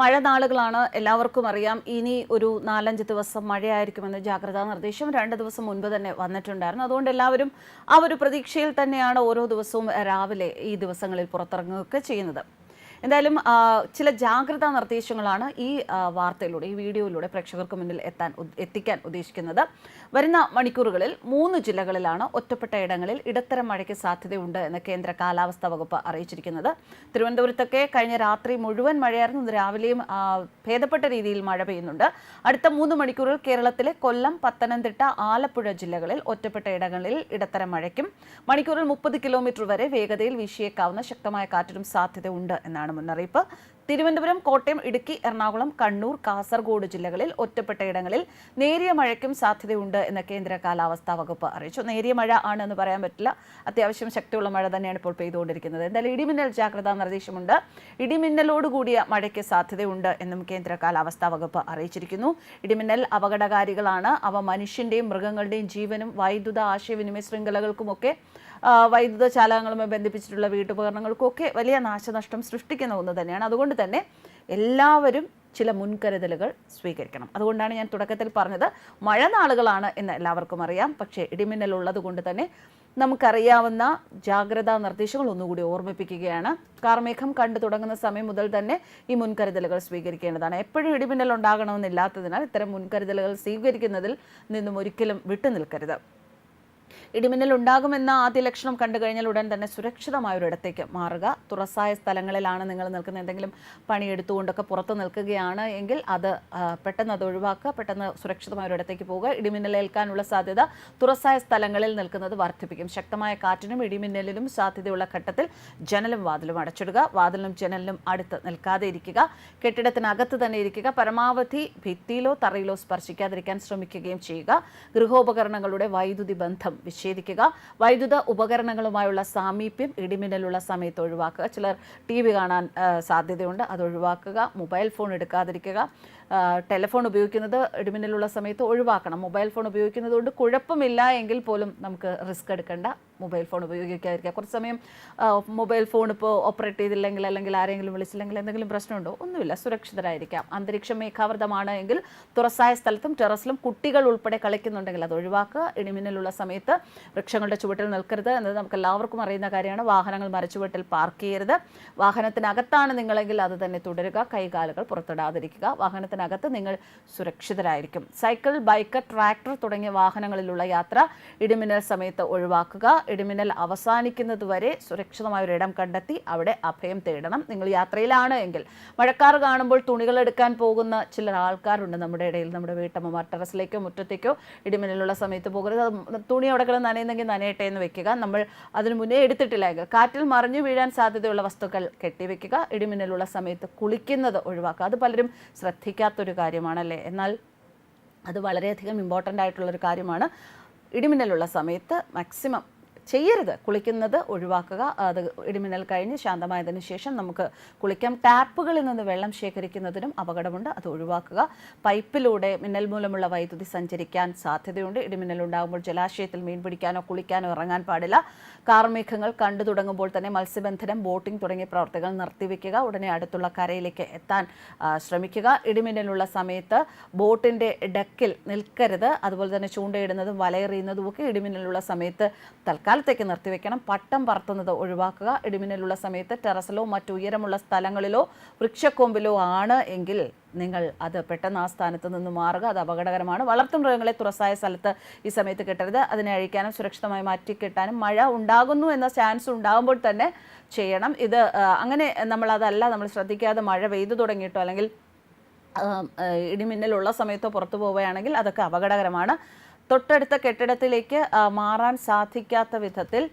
മഴ നാളുകളാണ് എല്ലാവർക്കും അറിയാം. ഇനി ഒരു നാലഞ്ച് ദിവസം മഴയായിരിക്കുമെന്ന് ജാഗ്രതാ നിർദ്ദേശം. രണ്ട് ദിവസം മുൻപ് തന്നെ വന്നിട്ടുണ്ടായിരുന്നു. അതുകൊണ്ട് എല്ലാവരും ആ ഒരു പ്രതീക്ഷയിൽ തന്നെയാണ് ഓരോ ദിവസവും രാവിലെ ഈ ദിവസങ്ങളിൽ പുറത്തിറങ്ങുകയൊക്കെ ചെയ്യുന്നത്. എന്തായാലും ചില ജാഗ്രതാ നിർദ്ദേശങ്ങളാണ് ഈ വാർത്തയിലൂടെ ഈ വീഡിയോയിലൂടെ പ്രേക്ഷകർക്ക് മുന്നിൽ എത്താൻ എത്തിക്കാൻ ഉദ്ദേശിക്കുന്നത്. വരുന്ന മണിക്കൂറുകളിൽ മൂന്ന് ജില്ലകളിലാണ് ഒറ്റപ്പെട്ട ഇടങ്ങളിൽ ഇടത്തരം മഴയ്ക്ക് സാധ്യതയുണ്ട് എന്ന് കേന്ദ്ര കാലാവസ്ഥാ വകുപ്പ് അറിയിച്ചിരിക്കുന്നത്. തിരുവനന്തപുരത്തൊക്കെ കഴിഞ്ഞ രാത്രി മുഴുവൻ മഴയായിരുന്നു. ഇന്ന് രാവിലെയും ഭേദപ്പെട്ട രീതിയിൽ മഴ പെയ്യുന്നുണ്ട്. അടുത്ത മൂന്ന് മണിക്കൂറിൽ കേരളത്തിലെ കൊല്ലം പത്തനംതിട്ട ആലപ്പുഴ ജില്ലകളിൽ ഒറ്റപ്പെട്ട ഇടങ്ങളിൽ ഇടത്തരം മഴയ്ക്കും മണിക്കൂറിൽ മുപ്പത് കിലോമീറ്റർ വരെ വേഗതയിൽ വീശിയേക്കാവുന്ന ശക്തമായ കാറ്റിനും സാധ്യതയുണ്ട് എന്നാണ് മുന്നറിയിപ്പ് തിരുവനന്തപുരം കോട്ടയം ഇടുക്കി എറണാകുളം കണ്ണൂർ കാസർഗോഡ് ജില്ലകളിൽ ഒറ്റപ്പെട്ട ഇടങ്ങളിൽ നേരിയ മഴയ്ക്കും സാധ്യതയുണ്ട് എന്ന് കേന്ദ്ര കാലാവസ്ഥാ വകുപ്പ് അറിയിച്ചു. നേരിയ മഴ ആണ് എന്ന് പറയാൻ പറ്റില്ല. അത്യാവശ്യം ശക്തിയുള്ള മഴ തന്നെയാണ് ഇപ്പോൾ പെയ്തുകൊണ്ടിരിക്കുന്നത്. എന്തായാലും ഇടിമിന്നൽ ജാഗ്രതാ നിർദ്ദേശമുണ്ട്. ഇടിമിന്നലോട് കൂടിയ മഴയ്ക്ക് സാധ്യതയുണ്ട് എന്നും കേന്ദ്ര കാലാവസ്ഥാ വകുപ്പ് അറിയിച്ചിരിക്കുന്നു. ഇടിമിന്നൽ അപകടകാരികളാണ്. അവ മനുഷ്യന്റെയും മൃഗങ്ങളുടെയും ജീവനും വൈദ്യുത ആശയവിനിമയ ശൃംഖലകൾക്കുമൊക്കെ വൈദ്യുത ചാലകങ്ങളുമായി ബന്ധിപ്പിച്ചിട്ടുള്ള വീട്ടുപകരണങ്ങൾക്കൊക്കെ വലിയ നാശനഷ്ടം സൃഷ്ടിക്കുന്ന ഒന്ന് തന്നെയാണ്. അതുകൊണ്ട് തന്നെ എല്ലാവരും ചില മുൻകരുതലുകൾ സ്വീകരിക്കണം. അതുകൊണ്ടാണ് ഞാൻ തുടക്കത്തിൽ പറഞ്ഞത് മഴ നാളുകളാണ് എന്ന് എല്ലാവർക്കും അറിയാം. പക്ഷേ ഇടിമിന്നൽ ഉള്ളത് കൊണ്ട് തന്നെ നമുക്കറിയാവുന്ന ജാഗ്രതാ നിർദ്ദേശങ്ങൾ ഒന്നുകൂടി ഓർമ്മിപ്പിക്കുകയാണ്. കാർമേഘം കണ്ടു തുടങ്ങുന്ന സമയം മുതൽ തന്നെ ഈ മുൻകരുതലുകൾ സ്വീകരിക്കേണ്ടതാണ്. എപ്പോഴും ഇടിമിന്നൽ ഉണ്ടാകണമെന്നില്ലാത്തതിനാൽ ഇത്തരം മുൻകരുതലുകൾ സ്വീകരിക്കുന്നതിൽ നിന്നും ഒരിക്കലും വിട്ടുനിൽക്കരുത്. ഇടിമിന്നൽ ഉണ്ടാകുമെന്ന ആദ്യ ലക്ഷണം കണ്ടു കഴിഞ്ഞാൽ ഉടൻ തന്നെ സുരക്ഷിതമായ ഒരിടത്തേക്ക് മാറുക. തുറസായ സ്ഥലങ്ങളിലാണ് നിങ്ങൾ നിൽക്കുന്ന എന്തെങ്കിലും പണിയെടുത്തുകൊണ്ടൊക്കെ പുറത്ത് നിൽക്കുകയാണ് എങ്കിൽ അത് പെട്ടെന്ന് അത് ഒഴിവാക്കുക പെട്ടെന്ന് സുരക്ഷിതമായ ഒരിടത്തേക്ക് പോവുക. ഇടിമിന്നൽ ഏൽക്കാനുള്ള സാധ്യത തുറസായ സ്ഥലങ്ങളിൽ നിൽക്കുന്നത് വർദ്ധിപ്പിക്കും. ശക്തമായ കാറ്റിനും ഇടിമിന്നലിനും സാധ്യതയുള്ള ഘട്ടത്തിൽ ജനലും വാതിലും അടച്ചിടുക. വാതിലും ജനലിനും അടുത്ത് നിൽക്കാതെ ഇരിക്കുക. കെട്ടിടത്തിനകത്ത് തന്നെ ഇരിക്കുക. പരമാവധി ഭിത്തിയിലോ തറയിലോ സ്പർശിക്കാതിരിക്കാൻ ശ്രമിക്കുകയും ചെയ്യുക. ഗൃഹോപകരണങ്ങളുടെ വൈദ്യുതി ബന്ധം വിച്ഛേദിക്കുക വൈദ്യുത ഉപകരണങ്ങളുമായുള്ള സാമീപ്യം ഇടിമിന്നലുള്ള സമയത്ത് ഒഴിവാക്കുക. ചിലർ ടി വി കാണാൻ സാധ്യതയുണ്ട്. അത് ഒഴിവാക്കുക. Mobile phone എടുക്കാതിരിക്കുക. ടെലിഫോൺ ഉപയോഗിക്കുന്നത് ഇടിമിന്നലുള്ള സമയത്ത് ഒഴിവാക്കണം. മൊബൈൽ ഫോൺ ഉപയോഗിക്കുന്നത് കൊണ്ട് കുഴപ്പമില്ല എങ്കിൽ പോലും നമുക്ക് റിസ്ക് എടുക്കേണ്ട. മൊബൈൽ ഫോൺ ഉപയോഗിക്കാതിരിക്കുക. കുറച്ച് സമയം മൊബൈൽ ഫോൺ ഇപ്പോൾ ഓപ്പറേറ്റ് ചെയ്തില്ലെങ്കിൽ അല്ലെങ്കിൽ ആരെങ്കിലും വിളിച്ചില്ലെങ്കിൽ എന്തെങ്കിലും പ്രശ്നമുണ്ടോ? ഒന്നുമില്ല. സുരക്ഷിതരായിരിക്കാം. അന്തരീക്ഷം മേഘാവൃതമാണ് എങ്കിൽ തുറസായ സ്ഥലത്തും ടെറസിലും കുട്ടികൾ ഉൾപ്പെടെ കളിക്കുന്നുണ്ടെങ്കിൽ അത് ഒഴിവാക്കുക. ഇടിമിന്നലുള്ള സമയത്ത് വൃക്ഷങ്ങളുടെ ചുവട്ടിൽ നിൽക്കരുത് എന്നത് നമുക്ക് എല്ലാവർക്കും അറിയുന്ന കാര്യമാണ്. വാഹനങ്ങൾ മരച്ചുവട്ടിൽ പാർക്ക് ചെയ്യരുത്. വാഹനത്തിനകത്താണ് നിങ്ങളെങ്കിൽ അത് തന്നെ തുടരുക. കൈകാലുകൾ പുറത്തിടാതിരിക്കുക. വാഹനത്തിനകത്ത് നിങ്ങൾ സുരക്ഷിതരായിരിക്കും. സൈക്കിൾ ബൈക്ക് ട്രാക്ടർ തുടങ്ങിയ വാഹനങ്ങളിലുള്ള യാത്ര ഇടിമിന്നൽ സമയത്ത് ഒഴിവാക്കുക. ഇടിമിന്നൽ അവസാനിക്കുന്നതുവരെ സുരക്ഷിതമായ ഒരു ഇടം കണ്ടെത്തി അവിടെ അഭയം തേടണം. നിങ്ങൾ യാത്രയിലാണ് എങ്കിൽ മഴക്കാർ കാണുമ്പോൾ തുണികൾ എടുക്കാൻ പോകുന്ന ചില ആൾക്കാരുണ്ട് നമ്മുടെ ഇടയിൽ. നമ്മുടെ വീട്ടമ്മമാർ ടെറസിലേക്കോ മുറ്റത്തേക്കോ ഇടിമിന്നലുള്ള സമയത്ത് പോകരുത്. തുണി അവിടെ കിടന്ന് നനയുന്നെങ്കിൽ നനയട്ടെ എന്ന് വെക്കുക. നമ്മൾ അതിന് മുന്നേ എടുത്തിട്ടില്ല എങ്കിൽ കാറ്റിൽ മറിഞ്ഞു വീഴാൻ സാധ്യതയുള്ള വസ്തുക്കൾ കെട്ടിവെക്കുക. ഇടിമിന്നലുള്ള സമയത്ത് കുളിക്കുന്നത് ഒഴിവാക്കുക. അത് പലരും ശ്രദ്ധിക്കാത്തൊരു കാര്യമാണല്ലേ? എന്നാൽ അത് വളരെയധികം ഇമ്പോർട്ടന്റ് ആയിട്ടുള്ളൊരു കാര്യമാണ്. ഇടിമിന്നലുള്ള സമയത്ത് മാക്സിമം ചെയ്യരുത്. കുളിക്കുന്നത് ഒഴിവാക്കുക. അത് ഇടിമിന്നൽ കഴിഞ്ഞ് ശാന്തമായതിനു ശേഷം നമുക്ക് കുളിക്കാം. ടാപ്പുകളിൽ നിന്ന് വെള്ളം ശേഖരിക്കുന്നതിനും അപകടമുണ്ട്. അത് ഒഴിവാക്കുക. പൈപ്പിലൂടെ മിന്നൽ മൂലമുള്ള വൈദ്യുതി സഞ്ചരിക്കാൻ സാധ്യതയുണ്ട്. ഇടിമിന്നൽ ഉണ്ടാകുമ്പോൾ ജലാശയത്തിൽ മീൻ പിടിക്കാനോ കുളിക്കാനോ ഇറങ്ങാൻ പാടില്ല. കാർമേഘങ്ങൾ കണ്ടു തുടങ്ങുമ്പോൾ തന്നെ മത്സ്യബന്ധനം ബോട്ടിംഗ് തുടങ്ങിയ പ്രവർത്തികൾ നിർത്തിവെക്കുക ഉടനെ അടുത്തുള്ള കരയിലേക്ക് എത്താൻ ശ്രമിക്കുക. ഇടിമിന്നലുള്ള സമയത്ത് ബോട്ടിന്റെ ഡക്കിൽ നിൽക്കരുത്. അതുപോലെ തന്നെ ചൂണ്ടയിടുന്നതും വലയെറിയുന്നതും ഒക്കെ ഇടിമിന്നലുള്ള സമയത്ത് തൽക്കാലത്തേക്ക് നിർത്തിവെക്കണം. പട്ടം പറത്തുന്നത് ഒഴിവാക്കുക. ഇടിമിന്നലുള്ള സമയത്ത് ടെറസിലോ മറ്റു ഉയരമുള്ള സ്ഥലങ്ങളിലോ വൃക്ഷക്കൊമ്പിലോ ആണ് എങ്കിൽ നിങ്ങൾ അത് പെട്ടെന്ന് ആ സ്ഥാനത്ത് നിന്ന് മാറുക. അത് അപകടകരമാണ്. വളർത്തുമൃഗങ്ങളെ തുറസായ സ്ഥലത്ത് ഈ സമയത്ത് കിട്ടരുത്. അതിനെ അഴിക്കാനും സുരക്ഷിതമായി മാറ്റി കിട്ടാനും മഴ ഉണ്ടാകുന്നു എന്ന ചാൻസ് ഉണ്ടാകുമ്പോൾ തന്നെ ചെയ്യണം. ഇത് അങ്ങനെ നമ്മൾ അതല്ല നമ്മൾ ശ്രദ്ധിക്കാതെ മഴ പെയ്തു തുടങ്ങിയിട്ടോ അല്ലെങ്കിൽ ഇടിമിന്നലുള്ള സമയത്തോ പുറത്തു പോവുകയാണെങ്കിൽ അതൊക്കെ അപകടകരമാണ്. തൊട്ടടുത്ത കെട്ടിടത്തിലേക്ക് മാറാൻ സാധിക്കാത്ത വിധത്തിൽ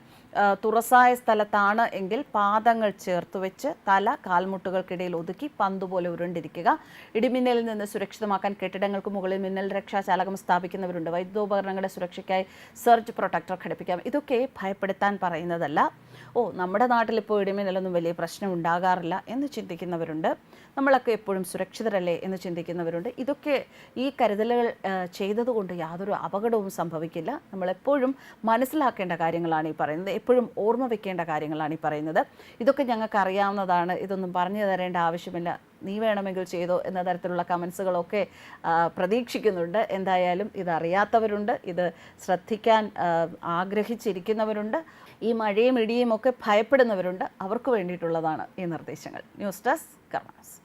തുറസായ സ്ഥലത്താണ് എങ്കിൽ പാദങ്ങൾ ചേർത്ത് വെച്ച് തല കാൽമുട്ടുകൾക്കിടയിൽ ഒതുക്കി പന്തുപോലെ ഉരുണ്ടിരിക്കുക. ഇടിമിന്നലിൽ നിന്ന് സുരക്ഷിതമാക്കാൻ കെട്ടിടങ്ങൾക്ക് മുകളിൽ മിന്നൽ രക്ഷാ ചാലകം സ്ഥാപിക്കുന്നവരുണ്ട്. വൈദ്യുതോപകരണങ്ങളുടെ സുരക്ഷയ്ക്കായി സെർച്ച് പ്രൊട്ടക്ടർ ഘടിപ്പിക്കാം. ഇതൊക്കെ ഭയപ്പെടുത്താൻ പറയുന്നതല്ല. ഓ നമ്മുടെ നാട്ടിൽ ഇപ്പോൾ ഇടിമിന്നലൊന്നും വലിയ പ്രശ്നം ഉണ്ടാകാറില്ല എന്ന് ചിന്തിക്കുന്നവരുണ്ട്. നമ്മളൊക്കെ എപ്പോഴും സുരക്ഷിതരല്ലേ എന്ന് ചിന്തിക്കുന്നവരുണ്ട്. ഇതൊക്കെ ഈ കരുതലുകൾ ചെയ്തതുകൊണ്ട് യാതൊരു അപകടവും സംഭവിക്കില്ല. നമ്മളെപ്പോഴും മനസ്സിലാക്കേണ്ട കാര്യങ്ങളാണ് ഈ പറയുന്നത്. എപ്പോഴും ഓർമ്മ വെക്കേണ്ട കാര്യങ്ങളാണ് ഈ പറയുന്നത്. ഇതൊക്കെ ഞങ്ങൾക്ക് അറിയാവുന്നതാണ് ഇതൊന്നും പറഞ്ഞു തരേണ്ട ആവശ്യമില്ല. നീ വേണമെങ്കിൽ ചെയ്തോ എന്ന തരത്തിലുള്ള കമൻസുകളൊക്കെ പ്രതീക്ഷിക്കുന്നുണ്ട്. എന്തായാലും ഇതറിയാത്തവരുണ്ട്. ഇത് ശ്രദ്ധിക്കാൻ ആഗ്രഹിച്ചിരിക്കുന്നവരുണ്ട്. ഈ മഴയും ഇടിയും ഒക്കെ ഭയപ്പെടുന്നവരുണ്ട്. അവർക്ക് വേണ്ടിയിട്ടുള്ളതാണ് ഈ നിർദ്ദേശങ്ങൾ. News desk karmas